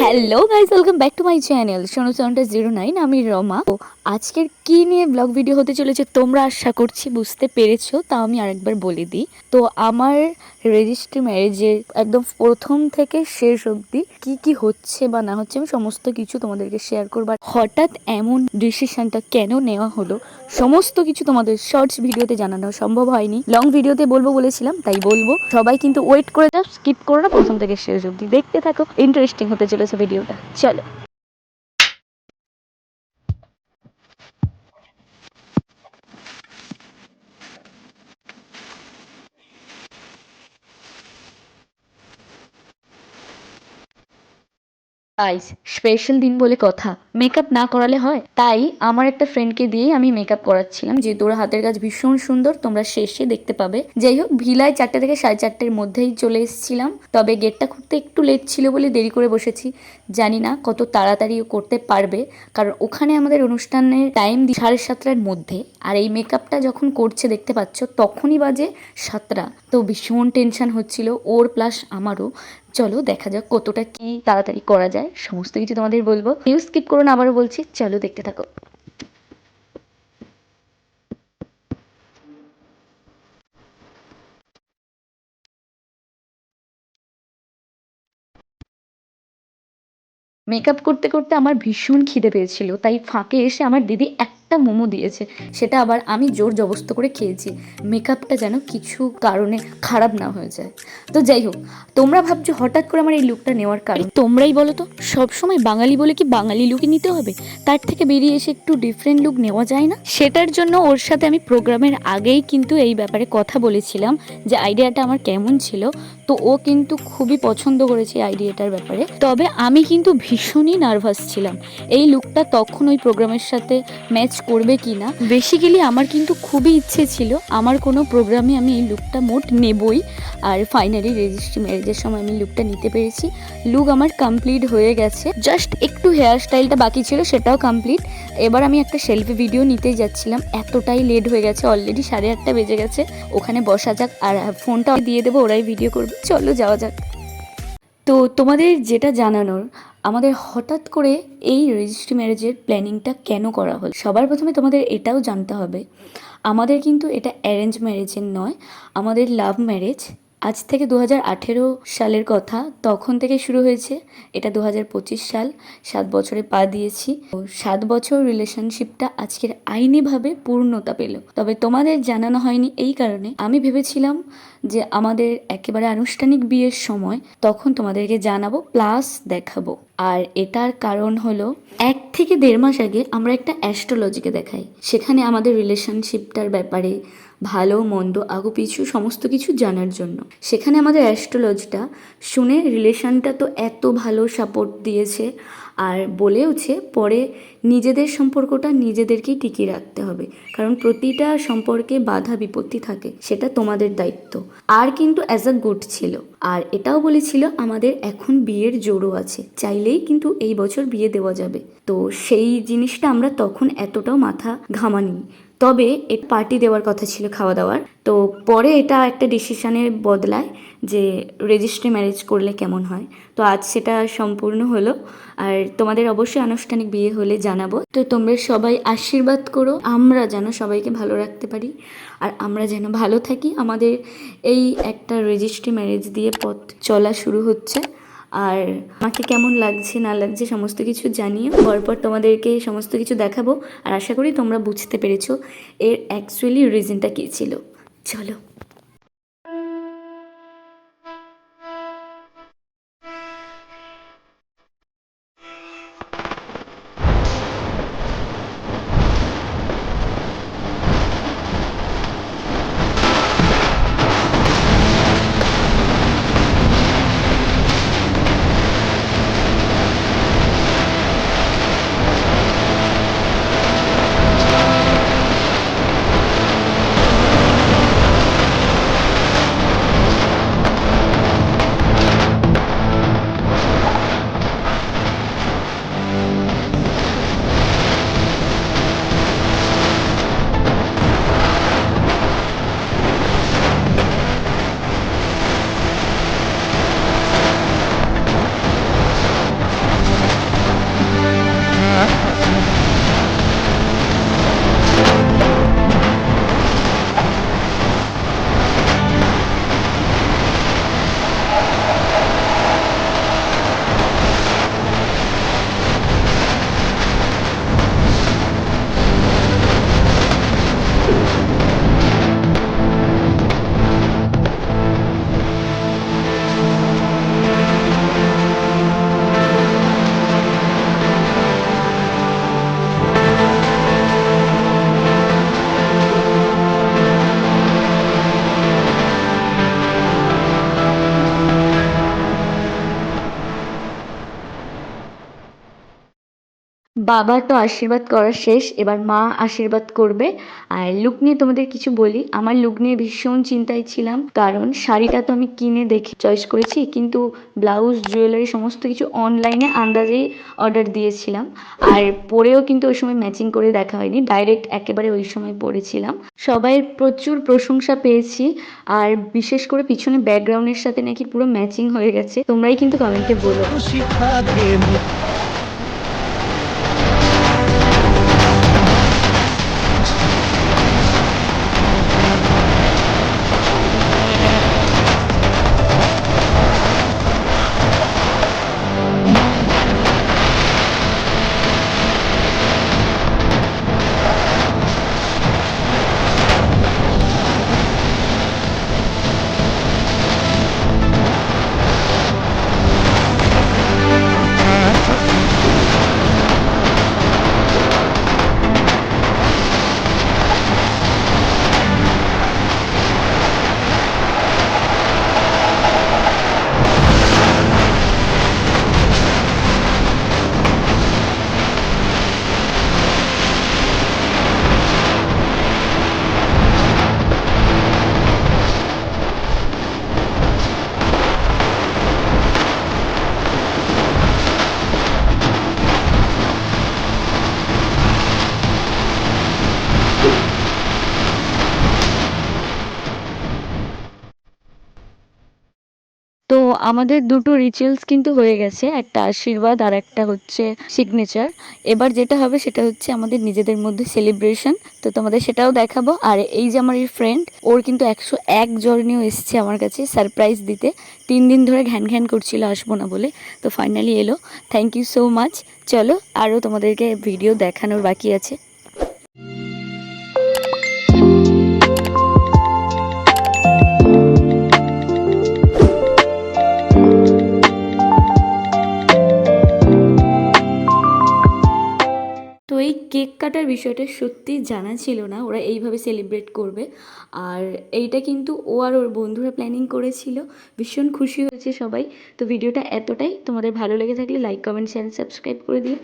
Hello guys welcome back to my channel Sonu সাউন্ডটা zero nine আমি রমা। ও আজকের কি নিয়ে ব্লগ ভিডিও হতে চলেছে তোমরা আশা করছি বুঝতে পেরেছ তাও আমি আরেকবার বলে দিই। তো আমার রেজিস্ট্রি ম্যারেজের একদম প্রথম থেকে শেষ অবধি কি কি হচ্ছে বা না হচ্ছে আমি সমস্ত কিছু তোমাদেরকে শেয়ার করবার হঠাৎ এমন ডিসিশনটা কেন নেওয়া হলো সমস্ত কিছু তোমাদের শর্টস ভিডিওতে জানানো সম্ভব হয়নি। লং ভিডিওতে বলব বলেছিলাম, তাই বলব। সবাই কিন্তু ওয়েট করে যাও স্কিপ করো না, প্রথম থেকে শেষ অব্দি দেখতে থাকো। ইন্টারেস্টিং হতে চলেছে ভিডিওটা চলো। আইস স্পেশাল দিন বলে কথা। মেকআপ না করালে হয়। তাই আমার একটা ফ্রেন্ডকে দিয়েই আমি মেকআপ করাচ্ছিলাম। যেহেতু ওর হাতের কাজ ভীষণ সুন্দর, তোমরা শেষে দেখতে পাবে। যাই হোক, ভিলায় চারটে থেকে সাড়ে চারটের মধ্যেই চলে এসেছিলাম। তবে গেটটা খুঁজতে একটু লেট ছিল বলে দেরি করে বসেছি। জানি না কত তাড়াতাড়ি করতে পারবে। কারণ ওখানে আমাদের অনুষ্ঠানের টাইম সাড়ে সাতটার মধ্যে। আর এই মেকআপটা যখন করছে, দেখতে পাচ্ছ, তখনই বাজে সাতটা। তো ভীষণ টেনশন হচ্ছিল। ওর প্লাস আমারও। চলো দেখা যাক কতটা কি তাড়াতাড়ি করা যায়। সমস্ত কিছু তোমাদের বলব। নিউজ স্কিপ করো না, আবারও বলছি, চলো দেখতে থাকো। মেকআপ করতে করতে আমার ভীষণ খিদে পেয়েছিল, তাই ফাঁকে এসে আমার দিদি একটা মোমো দিয়েছে। সেটা আবার আমি জোর জবস্ত করে খেয়েছি। মেকআপটা যেন কিছু কারণে খারাপ না হয়ে যায়। তো যাই হোক, তোমরা ভাবছ হঠাৎ করে আমার এই লুকটা নেওয়ার কারণ? তোমরাই বলো তো, সবসময় বাঙালি বলে কি বাঙালি লুকই নিতে হবে? তার থেকে বেরিয়ে এসে একটু ডিফারেন্ট লুক নেওয়া যায় না? সেটার জন্য ওর সাথে আমি প্রোগ্রামের আগেই কিন্তু এই ব্যাপারে কথা বলেছিলাম যে আইডিয়াটা আমার কেমন ছিল। তো ও কিন্তু খুবই পছন্দ করেছে আইডিয়াটার ব্যাপারে। তবে আমি কিন্তু ভীষণই নার্ভাস ছিলাম। এই লুকটা তখন ওই প্রোগ্রামের সাথে ম্যাচ করবে কি না বেসিক্যালি আমার কিন্তু খুবই ইচ্ছে ছিল, আমার কোনো প্রোগ্রামে আমি এই লুকটা মোট নেবই। আর ফাইনালি রেজিস্ট্রি ম্যারেজের সময় আমি লুকটা নিতে পেরেছি। লুক আমার কমপ্লিট হয়ে গেছে। জাস্ট একটু হেয়ার স্টাইলটা বাকি ছিল, সেটাও কমপ্লিট। এবার আমি একটা সেলফি ভিডিও নিতেই যাচ্ছিলাম। এতটাই লেট হয়ে গেছে, অলরেডি সাড়ে আটটা বেজে গেছে। ওখানে বসা যাক, আর ফোনটা দিয়ে দেবো, ওরাই ভিডিও করবে। চলো যাওয়া যাক। তো তোমাদের যেটা জানানোর, আমাদের হঠাৎ করে এই রেজিস্ট্রি ম্যারেজের প্ল্যানিংটা কেন করা হল? সবার প্রথমে তোমাদের এটাও জানতে হবে। আমাদের কিন্তু এটা অ্যারেঞ্জ ম্যারেজের নয়, আমাদের লাভ ম্যারেজ আজ থেকে দু সালের কথা তখন থেকে শুরু হয়েছে। এটা দু সাল, সাত বছরে পা দিয়েছি। সাত বছর রিলেশনশিপটা আজকের আইনিভাবে পূর্ণতা পেল। তবে তোমাদের জানানো হয়নি এই কারণে। আমি ভেবেছিলাম যে আমাদের একেবারে আনুষ্ঠানিক বিয়ের সময় তখন তোমাদেরকে জানাব প্লাস দেখাবো। আর এটার কারণ হলো, এক থেকে দেড় মাস আগে আমরা একটা অ্যাস্ট্রোলজিকে দেখাই। সেখানে আমাদের রিলেশনশিপটার ব্যাপারে ভালো, মন্দ, আগু, পিছু সমস্ত কিছু জানার জন্য। সেখানে আমাদের অ্যাস্ট্রোলজিটা শুনে রিলেশনটা তো এত ভালো সাপোর্ট দিয়েছে আর বলেওছে পরে নিজেদের সম্পর্কটা নিজেদেরকেই টিকিয়ে রাখতে হবে। কারণ প্রতিটা সম্পর্কে বাধা, বিপত্তি থাকে, সেটা তোমাদের দায়িত্ব। আর কিন্তু অ্যাজ আ গুড ছিল। আর এটাও বলেছিল আমাদের এখন বিয়ের জোরও আছে। চাইলেই কিন্তু এই বছর বিয়ে দেওয়া যাবে। তো সেই জিনিসটা আমরা তখন এতটাও মাথা ঘামানি। তবে এ পার্টি দেওয়ার কথা ছিল খাওয়া দাওয়ার। তো পরে এটা একটা ডিসিশনে বদলায় যে রেজিস্ট্রি ম্যারেজ করলে কেমন হয়। তো আজ সেটা সম্পূর্ণ হলো। আর তোমাদের অবশ্যই আনুষ্ঠানিক বিয়ে হলে জানাব। তো তোমরা সবাই আশীর্বাদ করো। আমরা যেন সবাইকে ভালো রাখতে পারি। আর আমরা যেন ভালো থাকি। আমাদের এই একটা রেজিস্ট্রি ম্যারেজ দিয়ে পথ চলা শুরু হচ্ছে। আর আমাকে কেমন লাগছে, না লাগছে সমস্ত কিছু জানিয়ে পরপর তোমাদেরকে সমস্ত কিছু দেখাবো। আর আশা করি তোমরা বুঝতে পেরেছ এর অ্যাকচুয়ালি রিজনটা কী ছিল। চলো। বাবা তো আশীর্বাদ করা শেষ, এবার মা আশীর্বাদ করবে। আর লুক নিয়ে তোমাদের কিছু বলি, আমার লুক নিয়ে ভীষণ চিন্তায় ছিলাম, কারণ শাড়িটা তো আমি কিনে দেখে চয়েস করেছি, কিন্তু ব্লাউজ জুয়েলারি সমস্ত কিছু অনলাইনে আন্দাজেই অর্ডার দিয়েছিলাম। আর পরেও কিন্তু ওই সময় ম্যাচিং করে দেখা হয়নি ডাইরেক্ট একেবারে ওই সময় পরেছিলাম। সবাই প্রচুর প্রশংসা পেয়েছি, আর বিশেষ করে পিছনে ব্যাকগ্রাউন্ডের সাথে নাকি পুরো ম্যাচিং হয়ে গেছে, তোমরাই কিন্তু কমেন্টে বলো। আমাদের দুটো রিচুয়ালস কিন্তু হয়ে গেছে। একটা আশীর্বাদ আর একটা হচ্ছে সিগনেচার এবার যেটা হবে সেটা হচ্ছে আমাদের নিজেদের মধ্যে সেলিব্রেশন তো তোমাদের সেটাও দেখাবো। আর এই যে আমার এই ফ্রেন্ড ওর কিন্তু একশো এক জ্বর নিয়েও এসছে আমার কাছে সারপ্রাইজ দিতে। তিন দিন ধরে ঘ্যান ঘ্যান করছিল, আসব না বলে। তো ফাইনালি এলো। থ্যাংক ইউ সো মাচ চলো আরও তোমাদেরকে ভিডিও দেখানোর বাকি আছে। কেক কাটার বিষয়টা সত্যি জানা ছিল না, ওরা এইভাবে সেলিব্রেট করবে। আর এইটা কিন্তু ও আর ওর বন্ধুরা প্ল্যানিং করেছিল। ভীষণ খুশি হয়েছে সবাই। তো ভিডিওটা এতটাই। তোমাদের ভালো লেগে থাকলে লাইক কমেন্ট শেয়ার সাবস্ক্রাইব করে দিও।